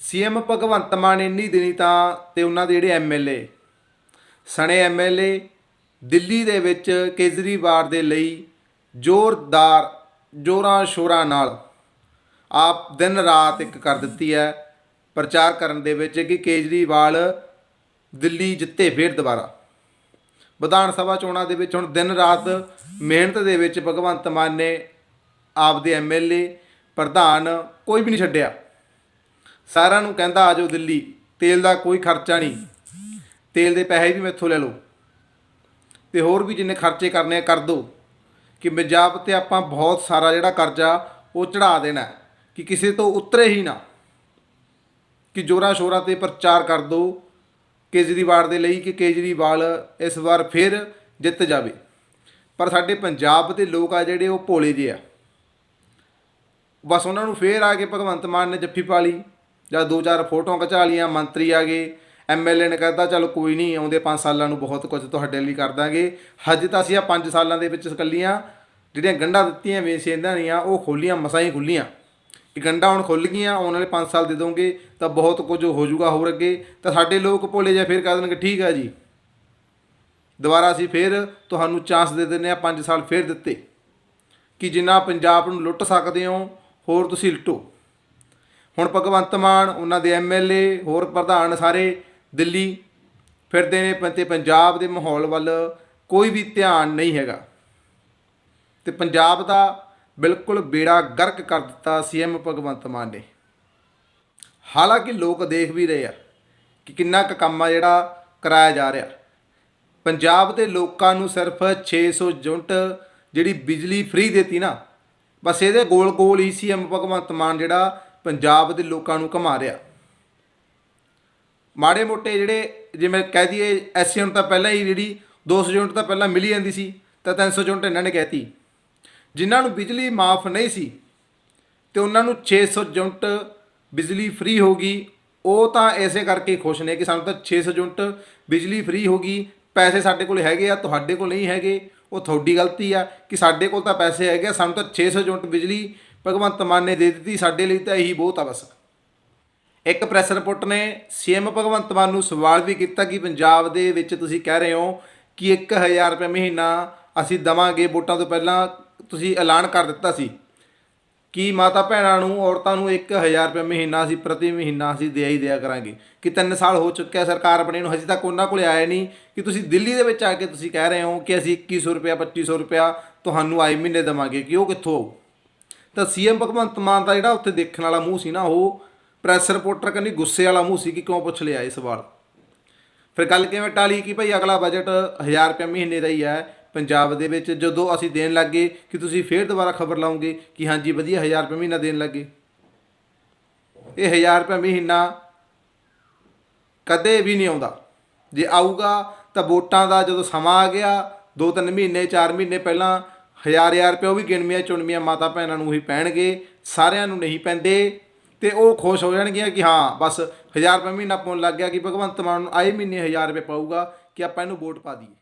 CM Bhagwant ਮਾਨ ਇੰਨੀ ਦਿਨੀ ਤਾਂ ਤੇ ਉਹਨਾਂ ਦੇ ਜਿਹੜੇ ਐਮਐਲਏ ਸਣੇ ਐਮਐਲਏ ਦਿੱਲੀ ਦੇ ਵਿੱਚ ਕੇਜਰੀਵਾਲ ਦੇ ਲਈ ਜ਼ੋਰਦਾਰ ਜੋਰਾਂ ਸ਼ੋਰਾਂ ਨਾਲ ਆਪ ਦਿਨ ਰਾਤ ਇੱਕ ਕਰ ਦਿੱਤੀ ਹੈ, ਪ੍ਰਚਾਰ ਕਰਨ ਦੇ ਵਿੱਚ ਕਿ ਕੇਜਰੀਵਾਲ ਦਿੱਲੀ ਜਿੱਤੇ ਫੇਰ ਦੁਬਾਰਾ। ਵਿਧਾਨ ਸਭਾ ਚੋਣਾਂ ਦੇ ਵਿੱਚ ਹੁਣ ਦਿਨ ਰਾਤ ਮਿਹਨਤ ਦੇ ਵਿੱਚ ਭਗਵੰਤ ਮਾਨ ਨੇ ਆਪਦੇ ਐਮਐਲਏ ਪ੍ਰਧਾਨ ਕੋਈ ਵੀ ਨਹੀਂ ਛੱਡਿਆ। ਸਾਰਿਆਂ ਨੂੰ ਕਹਿੰਦਾ ਆਜੋ ਦਿੱਲੀ, ਤੇਲ ਦਾ ਕੋਈ ਖਰਚਾ ਨਹੀਂ। ਤੇਲ ਦੇ ਪੈਸੇ ਵੀ ਮੈਥੋਂ ਲੈ ਲਓ। ਤੇ ਹੋਰ ਵੀ ਜਿੰਨੇ ਖਰਚੇ ਕਰਨੇ ਆ, ਕਰ ਦੋ। ਕਿ ਪੰਜਾਬ ਤੇ ਆਪਾਂ ਬਹੁਤ ਸਾਰਾ ਜਿਹੜਾ ਕਰਜ਼ਾ ਉਹ ਚੜਾ ਦੇਣਾ ਕਿ ਕਿਸੇ ਤੋਂ ਉਤਰੇ ਹੀ ਨਾ। ਕਿ ਜੋਰਾਂ ਸ਼ੋਰਾਂ ਤੇ ਪ੍ਰਚਾਰ ਕਰ ਦੋ ਕੇਜਰੀਵਾਲ ਦੇ ਲਈ, ਕਿ ਕੇਜਰੀਵਾਲ ਇਸ ਵਾਰ ਫਿਰ ਜਿੱਤ ਜਾਵੇ। ਪਰ ਸਾਡੇ ਪੰਜਾਬ ਦੇ ਲੋਕ ਆ ਜਿਹੜੇ ਉਹ ਭੋਲੇ ਜਿਹੇ ਆ। ਬਸ ਉਹਨਾਂ ਨੂੰ ਫੇਰ ਆ ਕੇ ਭਗਵੰਤ ਮਾਨ ਨੇ ਜੱਫੀ ਪਾ ਲਈ। ਜਾਂ ਦੋ ਚਾਰ ਫੋਟੋਆਂ ਖਿਚਾ ਲੀਆਂ ਮੰਤਰੀ ਆ ਗਏ ਐਮਐਲਏ ਨੇ ਕਹਿੰਦਾ ਚਲ ਕੋਈ ਨਹੀਂ, ਆਉਂਦੇ 5 ਸਾਲਾਂ ਨੂੰ ਬਹੁਤ ਕੁਝ ਤੁਹਾਡੇ ਲਈ ਕਰ ਦਾਂਗੇ। ਹਜੇ ਤਾਂ ਅਸੀਂ ਆ 5 ਸਾਲਾਂ ਦੇ ਵਿੱਚ ਇਕੱਲੀਆਂ ਜਿਹੜੀਆਂ ਗੰਢਾਂ ਦਿੱਤੀਆਂ ਵੇਚੇਂਦਾਂ ਦੀਆਂ, ਉਹ ਖੋਲੀਆਂ, ਮਸਾਂ ਹੀ ਖੁੱਲੀਆਂ। ਕਿ ਗੰਢਾਂ ਹੁਣ ਖੁੱਲ ਗਈਆਂ, ਆਉਣ ਵਾਲੇ 5 ਸਾਲ ਦੇ ਦੋਗੇ, ਤਾਂ ਬਹੁਤ ਕੁਝ ਹੋ ਜਾਊਗਾ ਹੋਰ ਅੱਗੇ। ਤਾਂ ਸਾਡੇ ਲੋਕ ਭੋਲੇ ਜਾਂ ਫੇਰ ਕਹਿ ਦੇਣਗੇ, ਠੀਕ ਹੈ ਜੀ। ਦੁਬਾਰਾ ਅਸੀਂ ਫੇਰ ਤੁਹਾਨੂੰ ਚਾਂਸ ਦੇ ਦਿੰਦੇ ਆ 5 ਸਾਲ ਫੇਰ ਦਿੱਤੇ। ਕਿ ਜਿੰਨਾ ਪੰਜਾਬ ਨੂੰ ਲੁੱਟ ਸਕਦੇ ਹੋ, ਹੋਰ ਤੁਸੀਂ ਲੁੱਟੋ। ਹੁਣ ਭਗਵੰਤ ਮਾਨ, ਉਹਨਾਂ ਦੇ ਐਮਐਲਏ ਹੋਰ ਪ੍ਰਧਾਨ ਸਾਰੇ ਦਿੱਲੀ ਫਿਰਦੇ ਨੇ ਪ- ਤੇ ਪੰਜਾਬ ਦੇ ਮਾਹੌਲ ਵੱਲ ਕੋਈ ਵੀ ਧਿਆਨ ਨਹੀਂ ਹੈਗਾ। ਤੇ ਪੰਜਾਬ ਦਾ ਬਿਲਕੁਲ ਬੇੜਾ ਗਰਕ ਕਰ ਦਿੱਤਾ ਸੀਐਮ ਭਗਵੰਤ ਮਾਨ ਨੇ। ਹਾਲਾਂਕਿ ਲੋਕ ਦੇਖ ਵੀ ਰਹੇ ਆ ਕਿ ਕਿੰਨਾ ਕੁ ਕੰਮ ਆ ਜਿਹੜਾ ਕਰਾਇਆ ਜਾ ਰਿਹਾ। ਪੰਜਾਬ ਦੇ ਲੋਕਾਂ ਨੂੰ ਸਿਰਫ 600 ਯੂਨਿਟ ਜਿਹੜੀ ਬਿਜਲੀ ਫ੍ਰੀ ਦੇਤੀ ਨਾ, ਬਸ ਇਹਦੇ ਗੋਲ ਗੋਲ ਹੀ ਸੀ ਐਮ ਭਗਵੰਤ ਮਾਨ ਜਿਹੜਾ ਪੰਜਾਬ ਦੇ ਲੋਕਾਂ ਨੂੰ ਘਮਾ ਰਿਹਾ। ਮਾੜੇ ਮੋਟੇ ਜਿਹੜੇ ਜਿਵੇਂ ਕਹਿ ਦਈਏ ਐਸਸੀ ਨੂੰ ਤਾਂ ਪਹਿਲਾਂ ਹੀ ਜਿਹੜੀ 200 ਯੂਨਿਟ ਤਾਂ ਪਹਿਲਾਂ ਮਿਲੀ ਜਾਂਦੀ ਸੀ ਤਾਂ 300 ਯੂਨਿਟ ਇਹਨਾਂ ਨੇ ਕਹਿਤੀ ਜਿਨ੍ਹਾਂ ਨੂੰ ਬਿਜਲੀ ਮਾਫ ਨਹੀਂ ਸੀ ਤੇ ਉਹਨਾਂ ਨੂੰ 600 ਯੂਨਿਟ ਬਿਜਲੀ ਫ੍ਰੀ ਗਈ ਉਹ ਤਾਂ ਐਸੇ ਕਰਕੇ ਖੁਸ਼ ਨੇ ਕਿ ਸਾਨੂੰ ਤਾਂ 600 ਯੂਨਿਟ ਬਿਜਲੀ ਫ੍ਰੀ ਗਈ। ਪੈਸੇ ਸਾਡੇ ਕੋਲ ਹੈਗੇ ਆ ਤੁਹਾਡੇ ਕੋਲ ਨਹੀਂ ਹੈਗੇ ਉਹ ਤੁਹਾਡੀ ਗਲਤੀ ਆ ਕਿ ਸਾਡੇ ਕੋਲ ਤਾਂ ਪੈਸੇ ਹੈਗੇ ਆ, ਸਾਨੂੰ ਤਾਂ 600 ਯੂਨਿਟ ਬਿਜਲੀ ਭਗਵੰਤ ਮਾਨ ਨੇ ਦੇ ਦਿੱਤੀ, ਸਾਡੇ ਲਈ ਤਾਂ ਇਹੀ ਬਹੁਤ ਆ ਬਸ। ਇੱਕ ਪ੍ਰੈਸ ਰਿਪੋਰਟ ਨੇ ਸੀਐਮ ਭਗਵੰਤ ਮਾਨ ਨੂੰ ਸਵਾਲ ਵੀ ਕੀਤਾ ਕਿ ਪੰਜਾਬ ਦੇ ਵਿੱਚ ਤੁਸੀਂ ਕਹਿ ਰਹੇ ਹੋ ਕਿ 1000 ਰੁਪਏ ਮਹੀਨਾ ਅਸੀਂ ਦਵਾਂਗੇ, ਵੋਟਾਂ ਤੋਂ ਪਹਿਲਾਂ ਤੁਸੀਂ ਐਲਾਨ ਕਰ ਦਿੱਤਾ ਸੀ। ਕਿ ਮਾਤਾ ਭੈਣਾਂ ਨੂੰ, ਔਰਤਾਂ ਨੂੰ 1000 ਰੁਪਏ ਮਹੀਨਾ ਅਸੀਂ ਪ੍ਰਤੀ ਮਹੀਨਾ ਅਸੀਂ ਦਿਆ ਹੀ ਦਿਆ ਕਰਾਂਗੇ? ਕਿ 3 ਸਾਲ ਹੋ ਚੁੱਕਿਆ ਸਰਕਾਰ ਬਣੇ ਨੂੰ, ਹਜੇ ਤੱਕ ਉਹਨਾਂ ਕੋਲੇ ਆਇਆ ਨਹੀਂ। ਕਿ ਤੁਸੀਂ ਦਿੱਲੀ ਦੇ ਵਿੱਚ ਆ ਕੇ ਤੁਸੀਂ ਕਹਿ ਰਹੇ ਹੋ ਕਿ ਅਸੀਂ 2100 ਰੁਪਇਆ 2500 ਰੁਪਇਆ ਤੁਹਾਨੂੰ ਆਏ ਮਹੀਨੇ ਦੇਵਾਂਗੇ, ਕਿ ਉਹ ਕਿੱਥੋਂ ਆਊ? ਤਾਂ ਸੀਐਮ ਭਗਵੰਤ ਮਾਨ ਦਾ ਜਿਹੜਾ ਉੱਥੇ ਦੇਖਣ ਵਾਲਾ ਮੂੰਹ ਸੀ ਨਾ, ਉਹ ਪ੍ਰੈਸ ਰਿਪੋਰਟਰ ਕਹਿੰਦੀ ਗੁੱਸੇ ਵਾਲਾ ਮੂੰਹ ਸੀ ਕਿ ਕਿਉਂ ਪੁੱਛ ਲਿਆ ਇਹ ਸਵਾਲ ਫਿਰ ਗੱਲ ਕਿਵੇਂ ਟਾਲੀ ਕਿ ਭਾਈ ਅਗਲਾ ਬਜਟ 1000 ਰੁਪਏ ਮਹੀਨੇ ਦਾ ਹੀ ਹੈ। ਪੰਜਾਬ ਦੇ ਵਿੱਚ ਜਦੋਂ ਅਸੀਂ ਦੇਣ ਲੱਗੇ ਕਿ ਤੁਸੀਂ ਫੇਰ ਦੁਬਾਰਾ ਖਬਰ ਲਾਉਂਗੇ ਕਿ ਹਾਂਜੀ ਵਧੀਆ 1000 ਰੁਪਏ ਮਹੀਨਾ ਦੇਣ ਲੱਗੇ। ਇਹ 1000 ਰੁਪਏ ਮਹੀਨਾ ਕਦੇ ਵੀ ਨਹੀਂ ਆਉਂਦਾ। ਜੇ ਆਊਗਾ ਤਾਂ ਵੋਟਾਂ ਦਾ ਜਦੋਂ ਸਮਾਂ ਆ ਗਿਆ 2-3 ਮਹੀਨੇ 4 ਮਹੀਨੇ ਪਹਿਲਾਂ ਹਜ਼ਾਰ ਹਜ਼ਾਰ ਰੁਪਏ ਉਹ ਵੀ ਗਿਣਵੀਆਂ ਚੁਣਵੀਆਂ ਮਾਤਾ ਭੈਣਾਂ ਨੂੰ ਹੀ ਪੈਣਗੇ, ਸਾਰਿਆਂ ਨੂੰ ਨਹੀਂ ਪੈਂਦੇ। ਤੇ ਉਹ ਖੁਸ਼ ਹੋ ਜਾਣਗੀਆਂ ਕਿ ਹਾਂ, ਬਸ 1000 ਰੁਪਏ ਮਹੀਨਾ ਪਾਉਣ ਲੱਗ ਗਿਆ ਕਿ ਭਗਵੰਤ ਮਾਨ ਨੂੰ ਆਏ ਮਹੀਨੇ 1000 ਰੁਪਏ ਪਾਊਗਾ ਕਿ ਆਪਾਂ ਇਹਨੂੰ ਵੋਟ ਪਾ ਦਈਏ।